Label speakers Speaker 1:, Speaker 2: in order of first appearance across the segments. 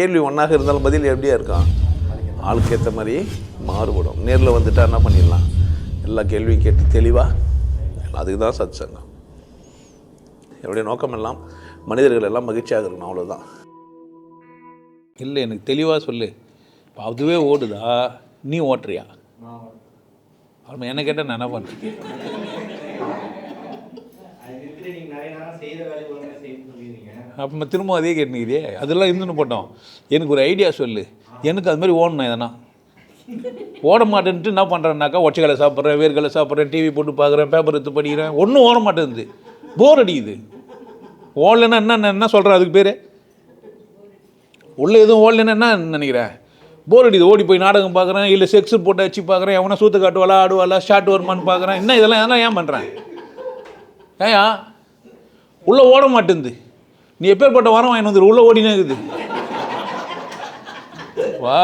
Speaker 1: கேள்வி ஒன்றாக இருந்தாலும் பதில் எப்படியா இருக்கும்? ஆளுக்கு ஏற்ற மாதிரி மாறுபடும். நேரில் வந்துட்டா என்ன பண்ணிடலாம்? எல்லா கேள்வியும் கேட்டு தெளிவாக அதுக்கு தான் சத் சங்கம் என்னுடைய நோக்கம் எல்லாம் மனிதர்கள் எல்லாம் மகிழ்ச்சியாக இருக்கணும் அவ்வளோதான் இல்லை எனக்கு தெளிவாக சொல்லு. இப்போ அதுவே ஓடுதா? நீ ஓட்டுறியா? அவன் என்ன கேட்டால் நான் என்ன பண்ணுறேன் அப்போ திரும்ப அதே கேட்டுக்கிறே அதெல்லாம் இருந்துன்னு போட்டோம். எனக்கு ஒரு ஐடியா சொல்லு. எனக்கு அது மாதிரி ஓடணும் எதனா. ஓட மாட்டேன்ட்டு என்ன பண்ணுறேன்னாக்கா ஒச்சைகளை சாப்பிட்றேன் வேர்களை சாப்பிட்றேன் டிவி போட்டு பார்க்குறேன் பேப்பர் எடுத்து படிக்கிறேன். ஒன்றும் ஓட மாட்டேங்குது. போர் அடிக்குது. ஓடலைன்னா என்ன என்ன சொல்கிறேன் அதுக்கு பேர்? உள்ளே எதுவும் ஓடலைன்னா என்ன நினைக்கிறேன் போர் அடிக்குது. ஓடி போய் நாடகம் பார்க்குறேன் இல்லை செக்ஸ் போட்டு வச்சு பார்க்குறேன் எவனா சூத்து காட்டுவாளா ஆடுவாளா ஷார்ட் வருமான்னு பார்க்குறேன் என்ன இதெல்லாம் எதனா ஏன் பண்ணுறேன் ஏயா உள்ளே ஓட மாட்டேங்குது. நீ எப்பேற்பட்ட வாரம் வாங்கி வந்துரு? உள்ளே ஓடினே இருக்குது. வா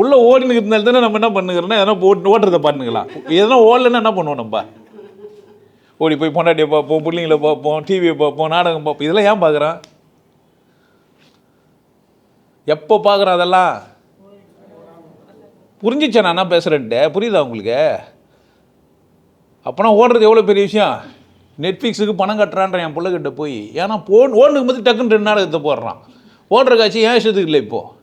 Speaker 1: உள்ளே ஓடினு இருந்தாலும் தானே நம்ம என்ன பண்ணுகிறோன்னா எதனா ஓட்டு ஓட்டுறதை பண்ணுங்களா? எதனா ஓடலன்னா என்ன பண்ணுவோம் நம்ம? ஓடி போய் பொண்டாட்டியை பார்ப்போம் பிள்ளைங்கள பார்ப்போம் டிவியை பார்ப்போம் நாடகம் பார்ப்போம். இதெல்லாம் ஏன் பார்க்குறான்? எப்போ பார்க்குறான் அதெல்லாம்? புரிஞ்சிச்சா நான் என்ன பேசுகிறேன்ட்டு புரியுதா உங்களுக்கு? அப்போனா ஓடுறது எவ்வளோ பெரிய விஷயம்? நெட்ஃப்ளிக்ஸுக்கு பணம் கட்டுறான்ற என் பிள்ளைகிட்ட போய் ஏன்னா போன் ஓடுக்கு போது டக்குன்னு ரெண்டு நாடகத்தை போடுறான். ஓடுற காட்சி ஏன் இஷ்டத்துக்கு இல்லை இப்போது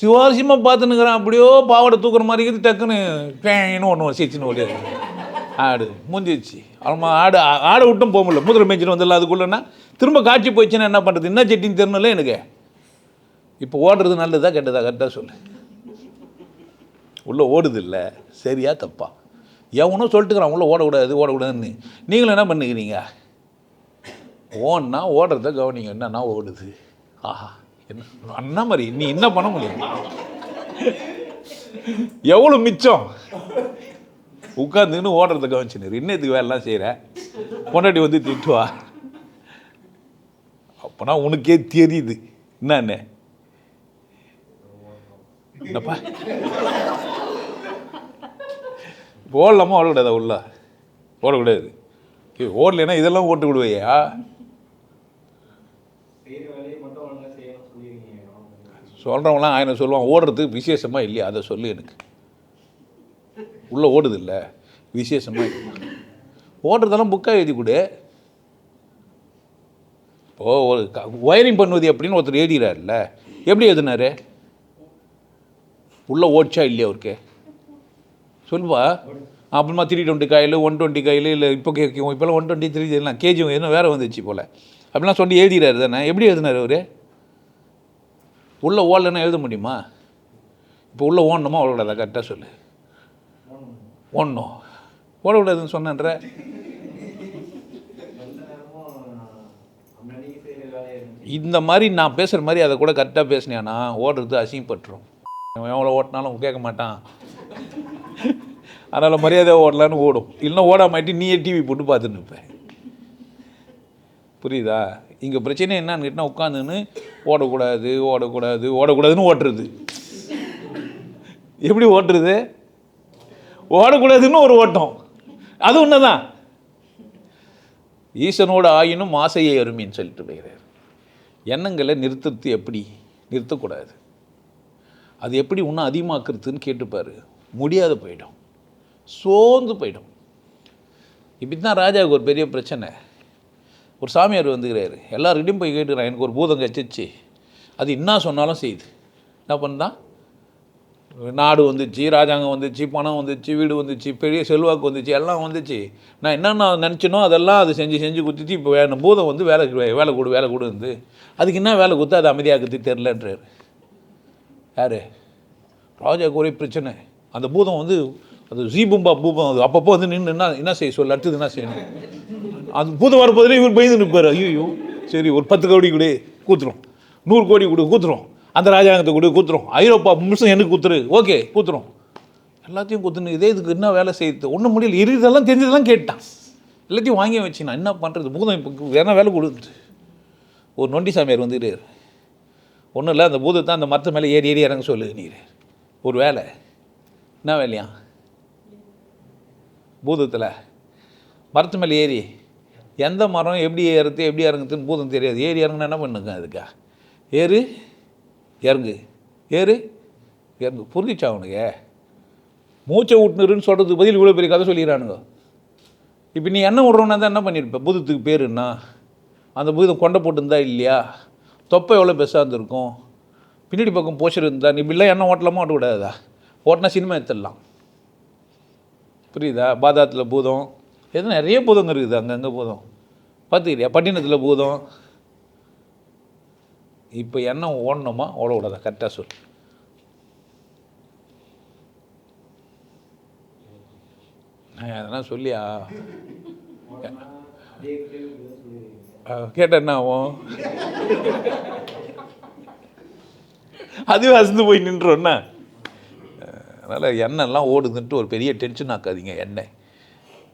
Speaker 1: சிவாரசியமாக பார்த்துன்னுக்குறான் அப்படியோ பாவாடை தூக்குற மாதிரி இருக்குது டக்குன்னு பேன்னு ஒன்று சிரிச்சுன்னு ஓடியாது ஆடு மூஞ்சிச்சு அவமா ஆடு ஆடை விட்டும் போக முடியல. முதிரை மேய்ச்சிட்டு வந்துடல அதுக்குள்ளேன்னா திரும்ப காட்சி போயிடுச்சுன்னா என்ன பண்ணுறது என்ன செட்டின்னு தெரியல எனக்கு. இப்போ ஓடுறது நல்லதா கெட்டதா கரெக்டாக சொல்லு. உள்ளே ஓடுது இல்லை சரியா தப்பா. எவனும் சொல்லிட்டுக்கிறான் உள்ளே ஓடக்கூடாது ஓடக்கூடாதுன்னு. நீங்களும் என்ன பண்ணிக்கிறீங்க ஓன்னா ஓடுறத கவனிங்க என்னன்னா ஓடுது. ஆஹா என்ன அண்ணா மாதிரி நீ என்ன பண்ண முடியும்? எவ்வளோ மிச்சம்? உட்காந்துன்னு ஓடுறத கவனிச்சுனர் இன்னத்துக்கு வேலைலாம் செய்கிற பொண்டாட்டி வந்து திட்டுவா. அப்போனா உனக்கே தெரியுது. என்னன்னு? என்னப்பா? ஓடலாமா? ஓடக்கூடாதா உள்ள. ஓடக்கூடாது. ஓடலைன்னா இதெல்லாம் ஓட்டு விடுவையா? சொல்கிறவங்களாம் ஆயிரம் சொல்லுவான் ஓடுறதுக்கு விசேஷமாக இல்லையா? அதை சொல்லு எனக்கு. உள்ளே ஓடுது இல்லை. விசேஷமாக ஓடுறதெல்லாம் புக்காக எழுதி கொடு. இப்போ ஒரு ஒயரிங் பண்ணுவது அப்படின்னு ஒருத்தர் எழுதிறாருல்ல. எப்படி எழுதினாரு? உள்ளே ஓடிச்சா இல்லையா அவருக்கு? சொல்லுவா? அப்புறமா three twenty coil one twenty coil இல்லை இப்போ கேட்கும் இப்போலாம் ஒன் டுவெண்ட்டி த்ரீ எல்லாம் கேஜி எதுனா வேறு வந்துச்சு போல். அப்படிலாம் சொல்லி எழுதிறாரு தானே? எப்படி எழுதினார் அவர்? உள்ளே ஓடலன்னா எழுத முடியுமா? இப்போ உள்ளே ஓடணுமா? ஓடக்கூடாதா கரெக்டாக சொல்லு. ஓடணும். ஓடக்கூடாதுன்னு சொன்னேன்ற. இந்த மாதிரி நான் பேசுகிற மாதிரி அதை கூட கரெக்டாக பேசினேன்னா ஓடுறது அசிங்கப்பட்டுரும். எவ்வளோ ஓட்டினாலும் கேட்க மாட்டான். அதனால் மரியாதை ஓடலான்னு ஓடும். இல்லைன்னா ஓடாமாட்டி நீயே டிவி போட்டு பார்த்துன்னு இருப்பேன். புரியுதா? இங்கே பிரச்சனை என்னன்னு கேட்டால் உட்காந்துன்னு ஓடக்கூடாது ஓடக்கூடாது ஓடக்கூடாதுன்னு ஓட்டுறது. எப்படி ஓட்டுறது? ஓடக்கூடாதுன்னு ஒரு ஓட்டம். அது ஒன்று தான் ஈசனோட ஆயினும் ஆசையை அருமின்னு சொல்லிட்டு போகிறார் எண்ணங்களை நிறுத்துறது எப்படி? நிறுத்தக்கூடாது. அது எப்படி இன்னும் அதிகமாக்குறதுன்னு கேட்டுப்பார். முடியாது போயிடும். சோர்ந்து போயிடும். இப்படி தான் ராஜாவுக்கு ஒரு பெரிய பிரச்சனை. ஒரு சாமியார் வந்துக்கிறாரு. எல்லாருக்கிட்டையும் போய் கேட்டுக்கிறான் எனக்கு ஒரு பூதம் கச்சிச்சு. அது என்ன சொன்னாலும் செய்யுது என்ன பண்ணான் நாடு வந்துச்சு ராஜாங்கம் வந்துச்சு பணம் வந்துச்சு வீடு வந்துச்சு பெரிய செல்வாக்கு வந்துச்சு எல்லாம் வந்துச்சு. நான் என்னென்ன நினச்சினோ அதெல்லாம் அது செஞ்சு செஞ்சு குத்திச்சு இப்போ வேணும் பூதம் வந்து வேலை வேலை கொடு வேலை கொடு வந்து அதுக்கு என்ன வேலை கொடுத்து அது அமைதியாக்குது தெரிலன்றார் யார்? ராஜாவுக்கு ஒரே பிரச்சனை. அந்த பூதம் வந்து அது ஜீபும்பா பூபம் அது. அப்பப்போ வந்து நின்று என்ன என்ன செய்ய சொல்லு அடுத்தது என்ன செய்யணும்? அது பூதம் வரப்போதிலே இவர் பயந்து நிற்பார். ஐயோ சரி ஒரு பத்து கோடி கொடு கூத்துரும். நூறு கோடி கொடு கூத்துரும். அந்த ராஜாங்கத்தை கொடு கூத்துரும். ஐரோப்பா முழுசும் எனக்கு கூத்துரு. ஓகே கூத்துரும். எல்லாத்தையும் குத்துன்னு இதே இதுக்கு என்ன வேலை செய்யுது ஒன்றும் முடியல. இருதெல்லாம் தெரிஞ்சதெல்லாம் கேட்டான். எல்லாத்தையும் வாங்கி வச்சு நான் என்ன பண்ணுறது பூதம் இப்போ வேணா வேலை கொடுத்து. ஒரு நொண்டி சாமியார் வந்துட்டு ஒன்றும் இல்லை அந்த பூதத்தை அந்த மரத்து மேலே ஏறி ஏறி இறங்க சொல்லு நீர். ஒரு வேலை. என்ன வேலையா? பூதத்தில். மரத்து மேலே ஏறி. எந்த மரம் எப்படி ஏறுறது எப்படி இறங்குதுன்னு பூதம் தெரியாது. ஏறி இறங்குனா என்ன பண்ணுங்க அதுக்கா? ஏறு இறங்கு. ஏறு இறங்கு. புரிஞ்சிச்சா அவனுக்கு மூச்சை விட்டுனுருன்னு சொல்கிறதுக்கு பதில் இவ்வளோ பெரிய கதை சொல்லிடுறானுங்க இப்போ நீ என்ன விட்றோன்னா தான் என்ன பண்ணியிருப்ப பூதத்துக்கு பேர் என்ன? அந்த பூதம் கொண்டை போட்டிருந்தா இல்லையா? தொப்பை எவ்வளோ பெருசாக இருந்திருக்கும்? பின்னாடி பக்கம் போஷர் இருந்தா நீ இப்படிலாம் என்ன ஓட்டலாமா? ஓட்டக்கூடாதா? ஓட்டினா சினிமா எடுத்துடலாம். புரியுதா? பாதாத்தில் பூதம். எது நிறைய பூதங்கள் இருக்குது அங்கங்கே பூதம். பார்த்துக்கிறியா? பட்டினத்தில் பூதம். இப்போ என்ன ஓடணுமா ஓட கரெக்டாக சொல். நான் அதெல்லாம் சொல்லியா? கேட்ட என்ன ஆகும்? அதுவே அசந்து போய் நின்றோன்னா அதனால் எண்ணெய்லாம் ஓடுதுன்ட்டு ஒரு பெரிய டென்ஷன் ஆக்காதீங்க எண்ணெய்.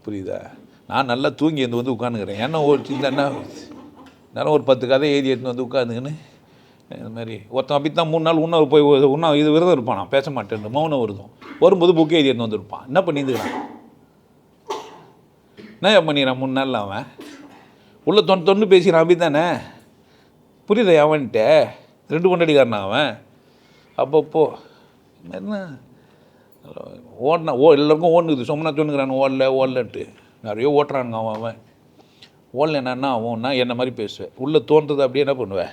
Speaker 1: புரியுதா? நான் நல்லா தூங்கி வந்து வந்து உட்காந்துக்கிறேன் எண்ணெய் ஓடிச்சு என்ன ஒரு பத்து கதை எழுதி எடுத்து வந்து உட்காந்துக்கின்னு இந்த மாதிரி. ஒருத்தன் அப்படி தான் மூணு நாள் இன்னொரு போய் இன்னும் இது விரதம் இருப்பான் நான் பேச மாட்டேன் மௌனம் விரதம். வரும்போது புக்கு எழுதி எடுத்து வந்துருப்பான் என்ன பண்ணியிருந்துக்கிறான் என்ன பண்ணிக்கிறான் மூணு நாளில் அவன்? உள்ள தொண்டு தொண்டு பேசிக்கிறான் அப்படி தானே புரியுதா அவன்கிட்ட? ரெண்டு கொண்டாடிக்காரனா அவன்? அப்பப்போ என்ன? ஓடினா ஓ எல்லாருக்கும் ஓடுனுக்குது. சொன்னா சொன்னுக்கிறான் ஓடல ஓடலன்ட்டு. நிறைய ஓட்டுறானுங்க அவன் அவன். ஓடல என்னன்னா அவன்னா என்ன மாதிரி பேசுவேன்? உள்ளே தோன்றது அப்படியே என்ன பண்ணுவேன்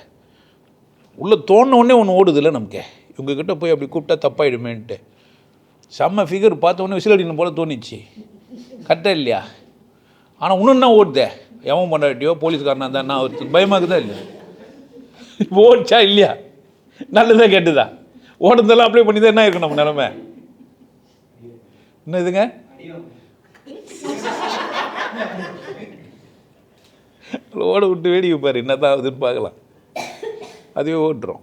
Speaker 1: உள்ளே தோணுன ஒன்று ஓடுதில்ல நமக்கு. இவங்கக்கிட்ட போய் அப்படி கூப்பிட்டா தப்பாயிடுமேன்ட்டு. செம்ம ஃபிகர் பார்த்தோன்னே விசில் அடிக்கணும் போல் தோணிச்சு. கரெக்டாக இல்லையா? ஆனால் இன்னும் என்ன ஓடுதே எவன் பண்ணாட்டியோ போலீஸ்காரனா தான் நான் ஒரு பயமாக்குதா இல்லையா? ஓடிச்சா இல்லையா? நல்லதா கேட்டுதா? ஓடுனதெல்லாம் அப்ளை பண்ணி தான் என்ன இருக்கும் நம்ம நிலமை? என்ன இதுங்க? ஓட விட்டு வேடிக்கை பாரு என்னதான் ஆகுதுன்னு பார்க்கலாம். அதுவே ஓட்டுறோம்.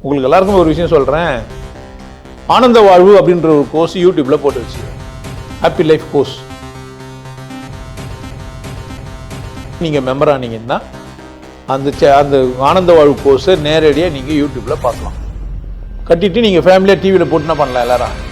Speaker 1: உங்களுக்கு எல்லாருக்கும் ஒரு விஷயம் சொல்கிறேன் ஆனந்த வாழ்வு அப்படின்ற ஒரு கோர்ஸ் யூடியூப்பில் போட்டு வச்சு ஹாப்பி லைஃப் கோர்ஸ் நீங்கள் மெம்பர் ஆனீங்கன்னா அந்த சே- அந்த ஆனந்த வாழ்வு கோர்ஸை நேரடியாக நீங்கள் யூடியூப்பில் பார்க்கலாம். கட்டிட்டு நீங்கள் ஃபேமிலியாக டிவியில் போட்டுனா பண்ணலாம் எல்லாரும்.